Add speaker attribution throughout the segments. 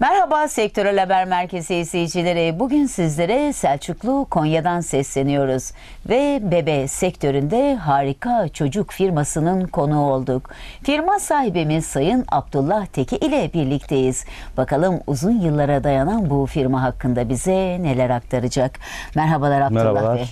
Speaker 1: Merhaba Sektörel Haber Merkezi izleyicileri. Bugün sizlere Selçuklu Konya'dan sesleniyoruz. Ve bebe sektöründe harika çocuk firmasının konuğu olduk. Firma sahibimiz Sayın Abdullah Teki ile birlikteyiz. Bakalım uzun yıllara dayanan bu firma hakkında bize neler aktaracak. Merhabalar Abdullah
Speaker 2: Merhabalar.
Speaker 1: Bey.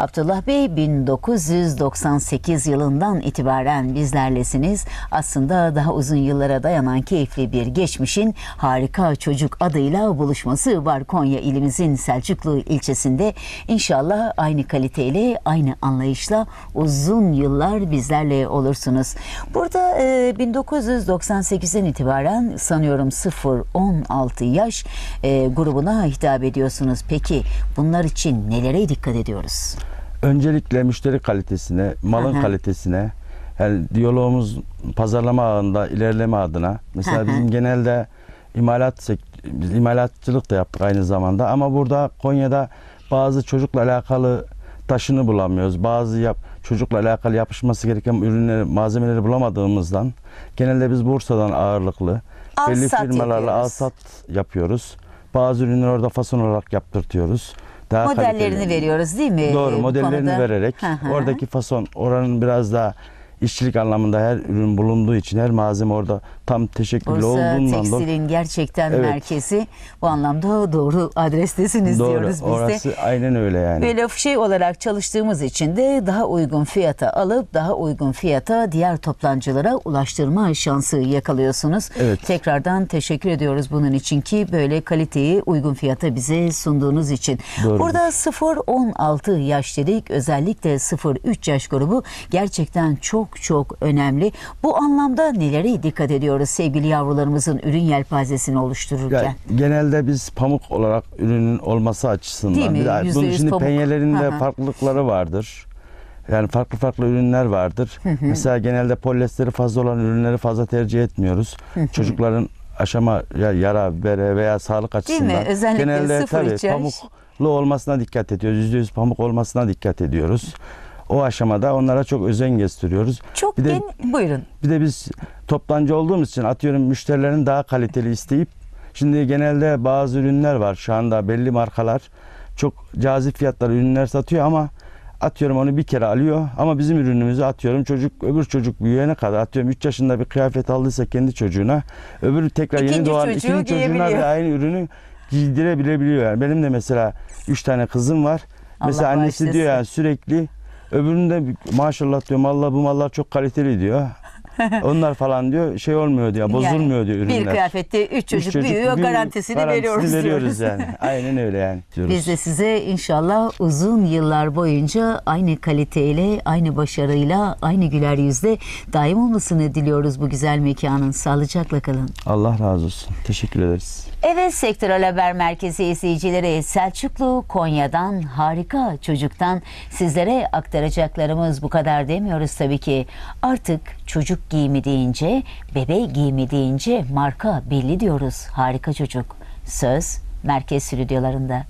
Speaker 1: Abdullah Bey 1998 yılından itibaren bizlerlesiniz. Aslında daha uzun yıllara dayanan keyifli bir geçmişin harika çocuk adıyla buluşması var Konya ilimizin Selçuklu ilçesinde. İnşallah aynı kaliteyle, aynı anlayışla uzun yıllar bizlerle olursunuz. Burada e, 1998'den itibaren sanıyorum 0-16 yaş e, grubuna hitap ediyorsunuz. Peki bunlar için nelere dikkat ediyoruz?
Speaker 2: Öncelikle müşteri kalitesine, malın
Speaker 1: hı.
Speaker 2: kalitesine, yani diyalogumuz pazarlama ağında ilerleme adına. Mesela
Speaker 1: hı.
Speaker 2: bizim genelde imalat biz imalatçılık da yaptık aynı zamanda ama burada Konya'da bazı çocukla alakalı taşını bulamıyoruz. Bazı yap, çocukla alakalı yapışması gereken ürünleri, malzemeleri bulamadığımızdan genelde biz Bursa'dan ağırlıklı
Speaker 1: Al
Speaker 2: belli firmalarla
Speaker 1: yapıyoruz.
Speaker 2: al sat yapıyoruz. Bazı ürünleri orada fason olarak yaptırtıyoruz. Daha
Speaker 1: Modellerini
Speaker 2: kaliteli-
Speaker 1: veriyoruz değil mi?
Speaker 2: Doğru
Speaker 1: e,
Speaker 2: modellerini
Speaker 1: konuda?
Speaker 2: vererek
Speaker 1: Hı hı.
Speaker 2: oradaki fason oranın biraz daha işçilik anlamında her ürün bulunduğu için her malzeme orada tam teşekküllü
Speaker 1: Bursa
Speaker 2: olduğundan
Speaker 1: Tekstil'in gerçekten
Speaker 2: Evet.
Speaker 1: merkezi. Bu anlamda doğru adrestesiniz
Speaker 2: doğru
Speaker 1: diyoruz biz de.
Speaker 2: orası aynen öyle yani.
Speaker 1: Böyle şey olarak çalıştığımız için de daha uygun fiyata alıp daha uygun fiyata diğer toptancılara ulaştırma şansı yakalıyorsunuz.
Speaker 2: Evet.
Speaker 1: Tekrardan teşekkür ediyoruz bunun için ki böyle kaliteyi uygun fiyata bize sunduğunuz için.
Speaker 2: Doğrudur.
Speaker 1: Burada 0-16 yaş dedik özellikle 0-3 yaş grubu gerçekten çok çok önemli. Bu anlamda nelere dikkat ediyoruz sevgili yavrularımızın ürün yelpazesini oluştururken?
Speaker 2: Ya, genelde biz pamuk olarak ürünün olması açısından
Speaker 1: Değil mi?
Speaker 2: bir de
Speaker 1: Yüzde
Speaker 2: bunun şimdi
Speaker 1: pamuk.
Speaker 2: penyelerinde
Speaker 1: Hı hı.
Speaker 2: farklılıkları vardır. Yani farklı farklı ürünler vardır. Mesela genelde polyesteri fazla olan ürünleri fazla tercih etmiyoruz. Çocukların aşama ya- yara, bere veya sağlık
Speaker 1: mi?
Speaker 2: açısından
Speaker 1: Özellikle
Speaker 2: genelde
Speaker 1: sıfır
Speaker 2: tabii pamuklu olmasına dikkat ediyoruz. Yüzde yüz pamuk olmasına dikkat ediyoruz. O aşamada onlara çok özen gösteriyoruz.
Speaker 1: Çok
Speaker 2: bir de
Speaker 1: gen- buyurun.
Speaker 2: bir de biz toptancı olduğumuz için atıyorum müşterilerin daha kaliteli isteyip şimdi genelde bazı ürünler var şu anda belli markalar çok cazip fiyatlar ürünler satıyor ama atıyorum onu bir kere alıyor ama bizim ürünümüzü atıyorum çocuk öbür çocuk büyüyene kadar atıyorum 3 yaşında bir kıyafet aldıysa kendi çocuğuna öbürü tekrar yeni
Speaker 1: İkinci
Speaker 2: doğan
Speaker 1: çocuğu
Speaker 2: ikinci çocuğuna da aynı ürünü giydirebilebiliyor yani. Benim de mesela 3 tane kızım var.
Speaker 1: Allah
Speaker 2: mesela annesi
Speaker 1: bağışlasın.
Speaker 2: diyor yani sürekli öbüründe maşallah diyor mallar bu mallar çok kaliteli diyor. Onlar falan diyor şey olmuyor diyor bozulmuyor diyor ürünler.
Speaker 1: Bir kıyafette üç
Speaker 2: Üç
Speaker 1: çocuk, büyüyor
Speaker 2: büyüyor,
Speaker 1: garantisini,
Speaker 2: garantisini
Speaker 1: veriyoruz,
Speaker 2: veriyoruz
Speaker 1: diyoruz.
Speaker 2: yani. Aynen öyle yani. diyoruz.
Speaker 1: Biz de size inşallah uzun yıllar boyunca aynı kaliteyle, aynı başarıyla, aynı güler yüzle daim olmasını diliyoruz bu güzel mekanın. Sağlıcakla kalın.
Speaker 2: Allah razı olsun. Teşekkür ederiz.
Speaker 1: Evet Sektörel Haber Merkezi izleyicileri Selçuklu Konya'dan harika çocuktan sizlere aktaracaklarımız bu kadar demiyoruz tabii ki. Artık çocuk giyimi deyince, bebe giyimi deyince marka belli diyoruz. Harika çocuk. Söz merkez stüdyolarında.